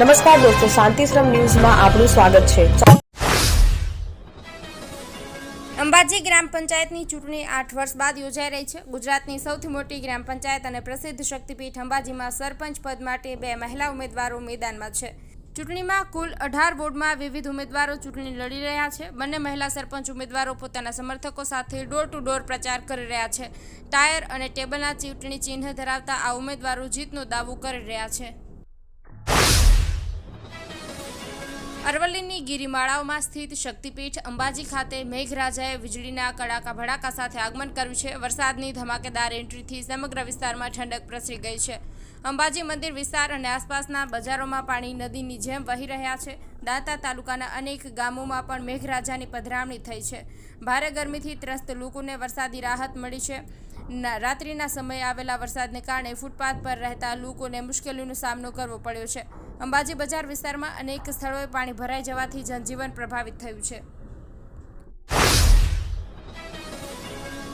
નમસ્કાર દોસ્તો, શાંતિશ્રમ ન્યૂઝમાં આપનું સ્વાગત છે. અંબાજી ગ્રામ પંચાયતની ચૂંટણી આઠ વર્ષ બાદ યોજાઈ રહી છે. ગુજરાતની સૌથી મોટી ગ્રામ પંચાયત અને પ્રસિદ્ધ શક્તિપીઠ અંબાજીમાં સરપંચ પદ માટે બે મહિલા ઉમેદવારો મેદાનમાં છે. ચૂંટણીમાં કુલ અઢાર વોર્ડમાં વિવિધ ઉમેદવારો ચૂંટણી લડી રહ્યા છે. બંને મહિલા સરપંચ ઉમેદવારો પોતાના સમર્થકો સાથે ડોર ટુ ડોર પ્રચાર કરી રહ્યા છે. ટાયર અને ટેબલના ચૂંટણી ચિહ્ન ધરાવતા આ ઉમેદવારો જીતનો દાવો કરી રહ્યા છે. અરવલ્લીની ગિરિમાળાઓમાં સ્થિત શક્તિપીઠ અંબાજી ખાતે મેઘરાજાએ વીજળીના કડાકા ભડાકા સાથે આગમન કર્યું છે. વરસાદની ધમાકેદાર એન્ટ્રીથી સમગ્ર વિસ્તારમાં ઠંડક પ્રસરી ગઈ છે. અંબાજી મંદિર વિસ્તાર અને આસપાસના બજારોમાં પાણી નદીની જેમ વહી રહ્યા છે. દાંતા તાલુકાના અનેક ગામોમાં પણ મેઘરાજાની પધરામણી થઈ છે. ભારે ગરમીથી ત્રસ્ત લોકોને વરસાદી રાહત મળી છે. રાત્રિના સમયે આવેલા વરસાદને કારણે ફૂટપાથ પર રહેતા લોકોને મુશ્કેલીનો સામનો કરવો પડ્યો છે. અંબાજી બજાર વિસ્તારમાં અનેક સ્થળોએ પાણી ભરાઈ જવાથી જનજીવન પ્રભાવિત થયું છે.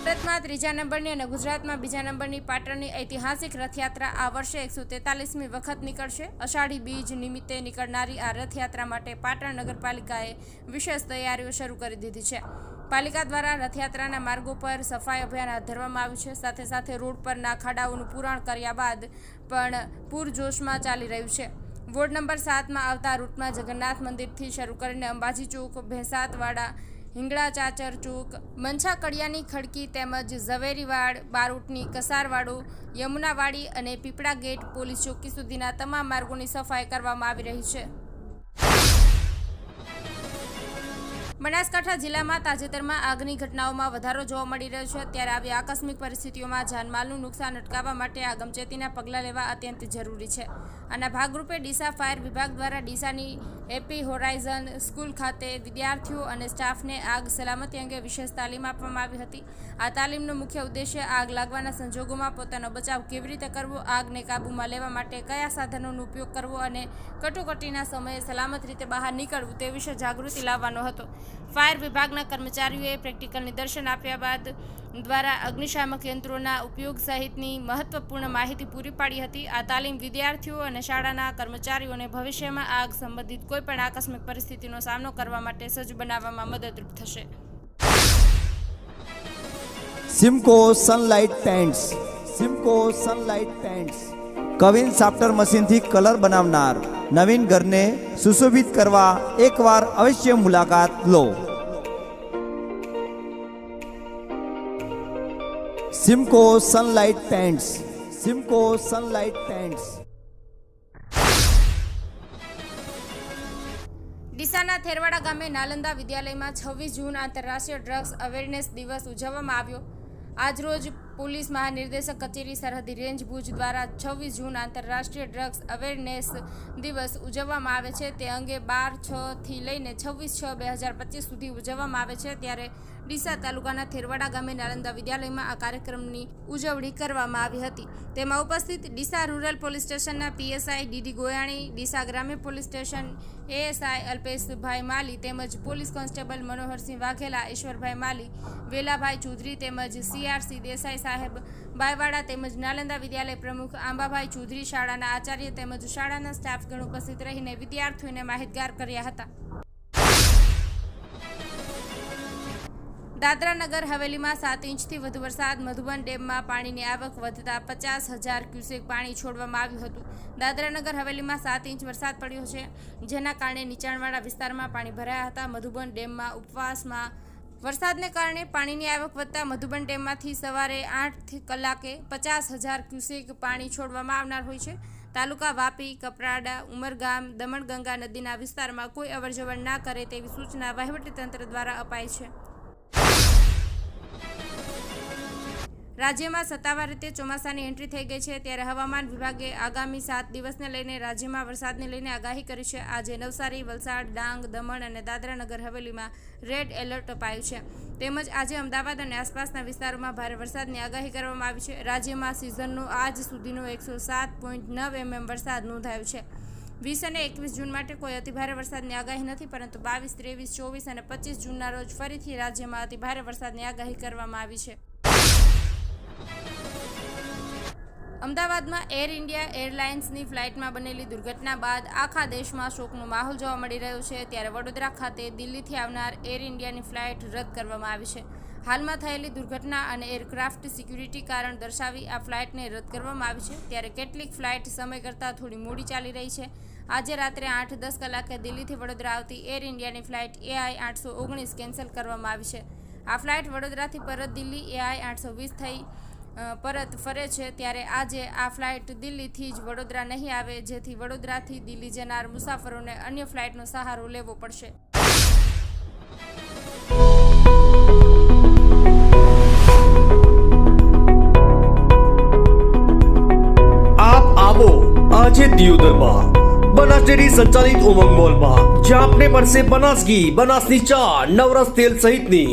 ભારતમાં ત્રીજા નંબરની અને ગુજરાતમાં બીજા નંબરની પાટણની ઐતિહાસિક રથયાત્રા આ વર્ષે એકસો તેતાલીસમી વખત નીકળશે. અષાઢી બીજ નિમિત્તે નીકળનારી આ રથયાત્રા માટે પાટણ નગરપાલિકાએ વિશેષ તૈયારીઓ શરૂ કરી દીધી છે. પાલિકા દ્વારા રથયાત્રાના માર્ગો પર સફાઈ અભિયાન હાથ ધરવામાં આવ્યું છે. સાથે સાથે રોડ પરના ખાડાઓનું પુરાણ કર્યા બાદ પણ પૂરજોશમાં ચાલી રહ્યું છે. વોર્ડ નંબર સાતમાં આવતા રૂટમાં જગન્નાથ મંદિરથી શરૂ કરીને અંબાજી ચોક, ભેંસાતવાડા, હિંગળા ચાચર ચોક મંછા કડિયાની ખડકી તેમજ ઝવેરીવાડ, બારૂટની કસારવાડો, યમુનાવાડી અને પીપળા ગેટ પોલીસ ચોકી સુધીના તમામ માર્ગોની સફાઈ કરવામાં આવી રહી છે. બનાસકાંઠા જિલ્લામાં તાજેતરમાં આગની ઘટનાઓમાં વધારો જોવા મળી રહ્યો છે. ત્યારે આવી આકસ્મિક પરિસ્થિતિઓમાં જાનમાલનું નુકસાન અટકાવવા માટે આગમચેતીના પગલાં લેવા અત્યંત જરૂરી છે. આના ભાગરૂપે ડીસા ફાયર વિભાગ દ્વારા ડીસાની એપી હોરાઇઝન સ્કૂલ ખાતે વિદ્યાર્થીઓ અને સ્ટાફને આગ સલામતી અંગે વિશેષ તાલીમ આપવામાં આવી હતી. આ તાલીમનો મુખ્ય ઉદ્દેશ્ય આગ લાગવાના સંજોગોમાં પોતાનો બચાવ કેવી રીતે કરવો, આગને કાબૂમાં લેવા માટે કયા સાધનોનો ઉપયોગ કરવો અને કટોકટીના સમયે સલામત રીતે બહાર નીકળવું તે વિશે જાગૃતિ લાવવાનો હતો. ફાયર વિભાગના કર્મચારીઓએ પ્રેક્ટિકલ નિદર્શન આપ્યા બાદ દ્વારા અગ્નિશામક યંત્રોના ઉપયોગ સહિતની મહત્વપૂર્ણ માહિતી પૂરી પાડી હતી. આ તાલીમ વિદ્યાર્થીઓ અને શાળાના કર્મચારીઓને ભવિષ્યમાં આગ સંબંધિત કોઈપણ આકસ્મિક પરિસ્થિતિનો સામનો કરવા માટે સજ્જ બનાવવામાં મદદરૂપ થશે. Simco sunlight paints Simco sunlight paints queen સાફ્ટર મશીનથી કલર બનાવનાર નવીન ઘરને સુશોભિત કરવા એકવાર અવશ્ય મુલાકાત લો. Simco sunlight paints Simco sunlight paints ડીસાના થેરવાડા ગામે નાલંદા વિદ્યાલયમાં છવ્વીસ જૂન આંતરરાષ્ટ્રીય ડ્રગ્સ અવેરનેસ દિવસ ઉજવવામાં આવ્યો. આજરોજ પોલીસ મહાનિર્દેશક કચેરી સરહદી રેન્જ ભુજ દ્વારા છવ્વીસ જૂન આંતરરાષ્ટ્રીય ડ્રગ્સ અવેરનેસ દિવસ ઉજવવામાં આવે છે. તે અંગે બાર છથી લઈને છવ્વીસ છ બે હજાર પચીસ સુધી ઉજવવામાં આવે છે. ત્યારે ડીસા તાલુકાના થેરવાડા ગામે નાલંદા વિદ્યાલયમાં આ કાર્યક્રમની ઉજવણી કરવામાં આવી હતી. તેમાં ઉપસ્થિત ડીસા રૂરલ પોલીસ સ્ટેશનના PSI D D Goyani, Deesa ગ્રામ્ય police station ASI Alpeshbhai Mali તેમજ પોલીસ કોન્સ્ટેબલ મનોહરસિંહ વાઘેલા, ઈશ્વરભાઈ માલી, વેલાભાઈ ચૌધરી તેમજ સીઆરસી દેસાઈ સાહેબ બાયવાડા તેમજ નાલંદા વિદ્યાલય પ્રમુખ આંબાભાઈ ચૌધરી શાળાના આચાર્ય તેમજ શાળાના સ્ટાફગણ ઉપસ્થિત રહીને વિદ્યાર્થીઓને માહિતગાર કર્યા હતા. દાદરા નગર હવેલીમાં સાત ઇંચથી વધુ વરસાદ, મધુબન ડેમમાં પાણીની આવક વધતા પચાસ હજાર ક્યુસેક પાણી છોડવામાં આવ્યું હતું. દાદરા નગર હવેલીમાં સાત ઇંચ વરસાદ પડ્યો છે, જેના કારણે નીચાણવાળા વિસ્તારમાં પાણી ભરાયા હતા. મધુબન ડેમમાં ઉપવાસમાં વરસાદને કારણે પાણીની આવક વધતા મધુબન ડેમમાંથી સવારે આઠ કલાકે પચાસ હજાર ક્યુસેક પાણી છોડવામાં આવનાર હોય છે. તાલુકા વાપી, કપરાડા, ઉમરગામ, દમણગંગા નદીના વિસ્તારમાં કોઈ અવરજવર ના કરે તેવી સૂચના વહીવટીતંત્ર દ્વારા અપાઈ છે. રાજ્યમાં સત્તાવાર રીતે ચોમાસાની એન્ટ્રી થઈ ગઈ છે. ત્યારે હવામાન વિભાગે આગામી સાત દિવસને લઈને રાજ્યમાં વરસાદને લઈને આગાહી કરી છે. આજે નવસારી, વલસાડ, ડાંગ, દમણ અને દાદરાનગર હવેલીમાં રેડ એલર્ટ અપાયું છે. તેમજ આજે અમદાવાદ અને આસપાસના વિસ્તારોમાં ભારે વરસાદની આગાહી કરવામાં આવી છે. રાજ્યમાં સિઝનનો આજ સુધીનો એકસો સાત પોઈન્ટ નવ એમએમ વરસાદ નોંધાયો છે. વીસ અને એકવીસ જૂન માટે કોઈ અતિભારે વરસાદની આગાહી નથી, પરંતુ બાવીસ, ત્રેવીસ, ચોવીસ અને પચીસ જૂનના રોજ ફરીથી રાજ્યમાં અતિભારે વરસાદની આગાહી કરવામાં આવી છે. અમદાવાદમાં એર ઇન્ડિયા એરલાઇન્સની ફ્લાઇટમાં બનેલી દુર્ઘટના બાદ આખા દેશમાં શોકનો માહોલ જોવા મળી રહ્યો છે. ત્યારે વડોદરા ખાતે દિલ્હીથી આવનાર એર ઇન્ડિયાની ફ્લાઇટ રદ કરવામાં આવી છે. હાલમાં થયેલી દુર્ઘટના અને એરક્રાફ્ટ સિક્યુરિટી કારણ દર્શાવી આ ફ્લાઇટને રદ કરવામાં આવી છે. ત્યારે કેટલીક ફ્લાઇટ સમય કરતાં થોડી મોડી ચાલી રહી છે. આજે રાત્રે આઠ દસ કલાકે દિલ્હીથી વડોદરા આવતી એર ઇન્ડિયાની ફ્લાઇટ એઆઈ આઠસો ઓગણીસ કેન્સલ કરવામાં આવી છે. આ ફ્લાઇટ વડોદરાથી પરત દિલ્હી એઆઈ આઠસો વીસ થઈ પરત ફરે છે ત્યારે આજે આ ફ્લાઇટ દિલ્હીથી જ વડોદરા નહીં આવે, જેથી વડોદરાથી દિલ્હી જનાર મુસાફરોને અન્ય ફ્લાઇટનો સહારો લેવો પડશે. આપ આવો આજે દિયોદરમાં. બનાસ ડેરી સંચાલિત ઉમંગ મોલમાં. જ્યાં આપને મળશે બનાસ ઘી બનાસની ચા નવરસ તેલ સહિતની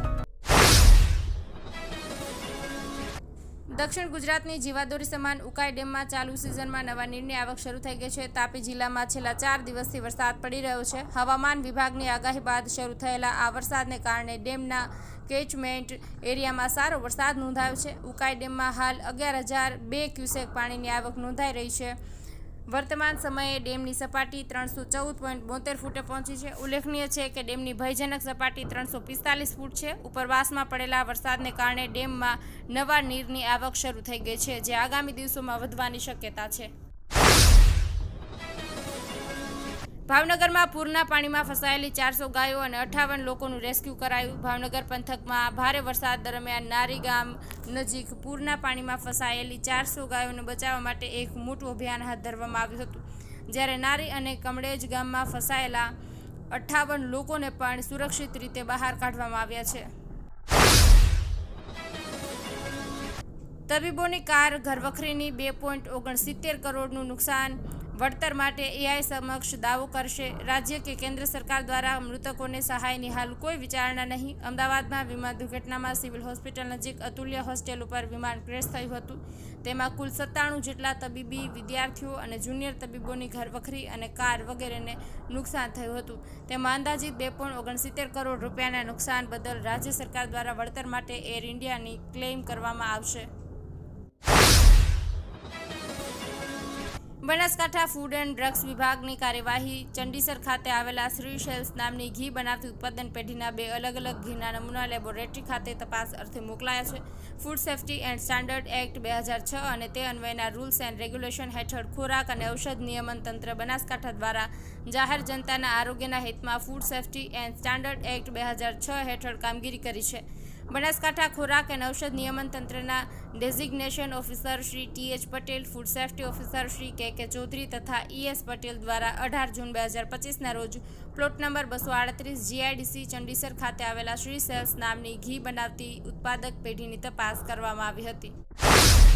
દક્ષિણ ગુજરાતની જીવાદોરી સમાન ઉકાઈ ડેમમાં ચાલુ સિઝનમાં નવા નીરની આવક શરૂ થઈ ગઈ છે. તાપી જિલ્લામાં છેલ્લા ચાર દિવસથી વરસાદ પડી રહ્યો છે. હવામાન વિભાગની આગાહી બાદ શરૂ થયેલા આ વરસાદને કારણે ડેમના કેચમેન્ટ એરિયામાં સારો વરસાદ નોંધાયો છે. ઉકાઈ ડેમમાં હાલ અગિયાર હજાર બે ક્યુસેક પાણીની આવક નોંધાઈ રહી છે. વર્તમાન સમયે ડેમની સપાટી ત્રણસો ચૌદ પોઈન્ટ બોતેર ફૂટે પહોંચી છે. ઉલ્લેખનીય છે કે ડેમની ભયજનક સપાટી ત્રણસો પિસ્તાલીસ ફૂટ છે. ઉપરવાસમાં પડેલા વરસાદને કારણે ડેમમાં નવા નીરની આવક શરૂ થઈ ગઈ છે, જે આગામી દિવસોમાં વધવાની શક્યતા છે. ભાવનગરમાં પૂરના પાણીમાં ફસાયેલી ચારસો ગાયો અને અઠાવન લોકોનું રેસ્ક્યુ કરાયું. ભાવનગર પંથકમાં ભારે વરસાદ દરમિયાન નારી ગામ નજીક પૂરના પાણીમાં ફસાયેલી ચારસો ગાયોને બચાવવા માટે એક મોટું અભિયાન હાથ ધરવામાં આવ્યું હતું. જ્યારે નારી અને કમળેજ ગામમાં ફસાયેલા અઠાવન લોકોને પણ સુરક્ષિત રીતે બહાર કાઢવામાં આવ્યા છે. તબીબોની કાર ઘરવખરીની બે પોઈન્ટ ઓગણસિત્તેર કરોડનું નુકસાન વળતર માટે એઆઈ સમક્ષ દાવો કરશે. રાજ્ય કે કેન્દ્ર સરકાર દ્વારા મૃતકોને સહાયની હાલ કોઈ વિચારણા નહીં. અમદાવાદમાં વિમાન દુર્ઘટનામાં સિવિલ હોસ્પિટલ નજીક અતુલ્ય હોસ્ટેલ ઉપર વિમાન ક્રેશ થયું હતું. તેમાં કુલ સત્તાણું જેટલા તબીબી વિદ્યાર્થીઓ અને જુનિયર તબીબોની ઘરવખરી અને કાર વગેરેને નુકસાન થયું હતું. તેમાં અંદાજિત બે ઓગણસિત્તેર કરોડ રૂપિયાના નુકસાન બદલ રાજ્ય સરકાર દ્વારા વળતર માટે એર ઇન્ડિયાની ક્લેમ કરવામાં આવશે. બનાસકાંઠા ફૂડ એન્ડ ડ્રગ્સ વિભાગની કાર્યવાહી ચંડીસર ખાતે આવેલા શ્રી શેલ્સ નામની ઘી બનાવતી ઉત્પાદન પેઢીના બે અલગ અલગ ઘીના નમૂના લેબોરેટરી ખાતે તપાસ અર્થે મોકલાયા છે. Food safety and standard act બે હજાર છ અને તે અન્વયના રૂલ્સ એન્ડ રેગ્યુલેશન હેઠળ ખોરાક અને ઔષધ નિયમન તંત્ર બનાસકાંઠા દ્વારા જાહેર જનતાના આરોગ્યના હિતમાં food safety and standard act બે હજાર છ હેઠળ કામગીરી કરી છે. બનાસકાંઠા ખોરાક અને ઔષધ નિયમન તંત્રના designation officer Shri T H Patel food safety officer Shri K K Chaudhary તથા ઈએસ પટેલ દ્વારા અઢાર જૂન બે હજાર પચીસના રોજ પ્લોટ નંબર બસો આડત્રીસ જીઆઈડીસી ચંડીસર ખાતે આવેલા શ્રી સેલ્સ નામની ઘી બનાવતી ઉત્પાદક પેઢીની તપાસ કરવામાં આવી હતી.